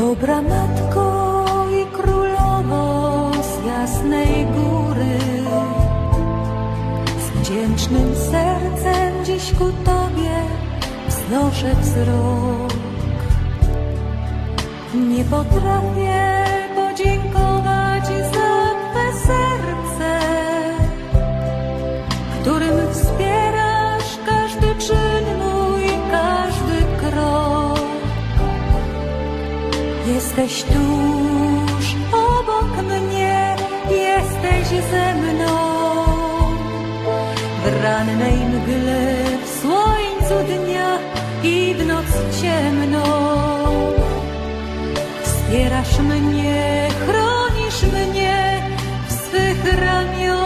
Dobra matko i królowo z jasnej góry, z wdzięcznym sercem dziś ku Tobie wznoszę wzrok. Nie potrafię podziękować za Twe serce, którym wspierasz Jesteś tuż obok mnie, jesteś ze mną. W rannej mgle, w słońcu dnia i w noc ciemną. Wspierasz mnie, chronisz mnie w swych ramionach.